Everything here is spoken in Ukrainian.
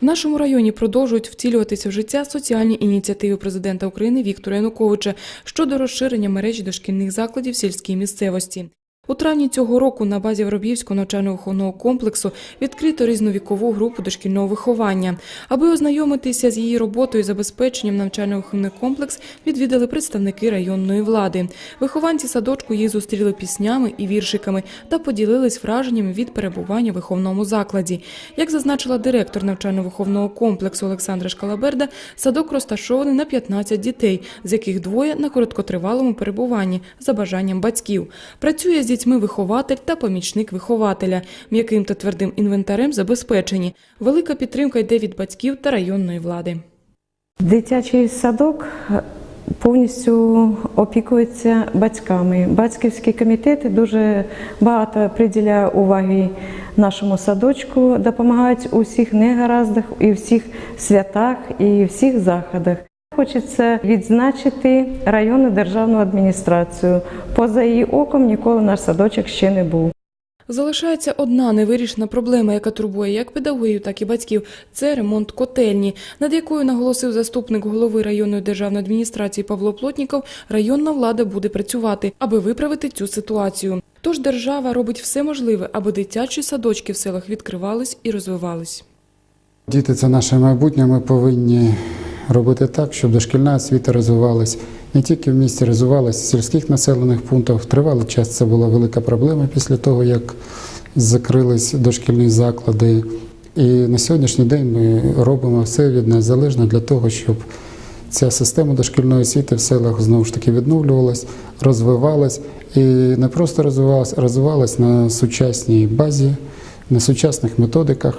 В нашому районі продовжують втілюватися в життя соціальні ініціативи президента України Віктора Януковича щодо розширення мережі дошкільних закладів сільській місцевості. У травні цього року на базі Вороб'ївського навчально-виховного комплексу відкрито різновікову групу дошкільного виховання. Аби ознайомитися з її роботою і забезпеченням навчально-виховний комплекс відвідали представники районної влади. Вихованці садочку їх зустріли піснями і віршиками та поділились враженнями від перебування в виховному закладі. Як зазначила директор навчально-виховного комплексу Олександра Шкалаберда, садок розташований на 15 дітей, з яких двоє на короткотривалому перебуванні за бажанням батьків. Працює з дітьми вихователь та помічник вихователя. М'яким та твердим інвентарем забезпечені. Велика підтримка йде від батьків та районної влади. Дитячий садок повністю опікується батьками. Батьківський комітет дуже багато приділяє уваги нашому садочку, допомагають у всіх негараздах, і всіх святах, і всіх заходах. Хочеться відзначити районну державну адміністрацію. Поза її оком ніколи наш садочок ще не був. Залишається одна невирішена проблема, яка турбує як педагогів, так і батьків. Це ремонт котельні, над якою наголосив заступник голови районної державної адміністрації Павло Плотніков. Районна влада буде працювати, аби виправити цю ситуацію. Тож держава робить все можливе, аби дитячі садочки в селах відкривались і розвивались. Діти це наше майбутнє. Ми повинні робити так, щоб дошкільна освіта розвивалась не тільки в місті, розвивалась в сільських населених пунктах. Тривалий час це була велика проблема після того, як закрились дошкільні заклади. І на сьогоднішній день ми робимо все від нас залежно для того, щоб ця система дошкільної освіти в селах знову ж таки відновлювалась, розвивалась і не просто розвивалась, розвивалась на сучасній базі, на сучасних методиках.